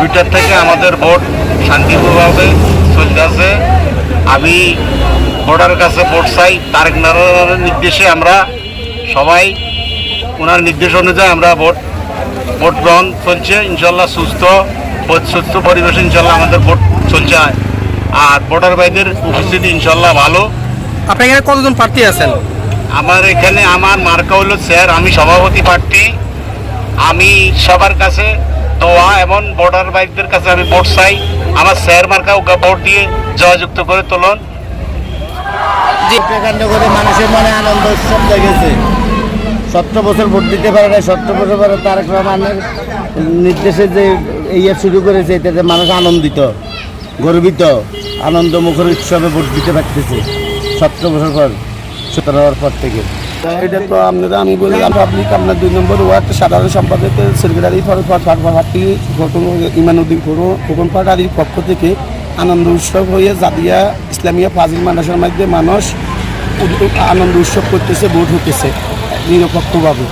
দুইটার থেকে আমাদের ভোট শান্তিপূর্ণভাবে চলতেছে আমি ভোটার কাছে ভোট চাই তারেক নারায়ণের নির্দেশে আমরা সবাই ওনার নির্দেশ অনুযায়ী আমরা ভোট ভোট গ্রহণ চলছে। ইনশাল্লাহ সুস্থ সুস্থ পরিবেশে ইনশাল্লাহ আমাদের ভোট চলছে। আর ভোটার ভাইদের উপস্থিতি ইনশাল্লাহ ভালো। আপনার এখানে কতজন প্রার্থী আছেন? আমার এখানে আমার মার্কা হলো স্যার আমি সভাপতি প্রার্থী। আমি সবার কাছে দোয়া এবং বর্ডার বাইকদের কাছে আমি ভোট চাই। আমার স্যার মার্কা ওকে ভোট দিয়ে জয়যুক্ত করে তোলন। হত্যাকাণ্ড করে মানুষের মনে আনন্দ উৎসব জেগেছে। সতেরো বছর ভোট দিতে পারে না সতেরো বছর পরে তারেক রহমানের নির্দেশে যে ইয়ে শুরু করেছে এটাতে মানুষ আনন্দিত গর্বিত আনন্দ মুখর উৎসবে ভোট দিতে পারতেছে। সতেরো বছর পর সতেরো হওয়ার পর থেকে। এটা তো আপনারা, আমি বললাম, পাবলিক আপনার দুই নম্বর ওয়ার্ড, সাধারণ সম্পাদক সেক্রেটারি ঘটন, ইমানুদ্দিন খোকন পাটারির পক্ষ থেকে আনন্দ উৎসব হয়ে জাদিয়া ইসলামিয়া ফাজিল মাদ্রাসার মধ্যে মানুষ আনন্দ উৎসব করতেছে, ভোট হতেছে, নিরপেক্ষভাবে।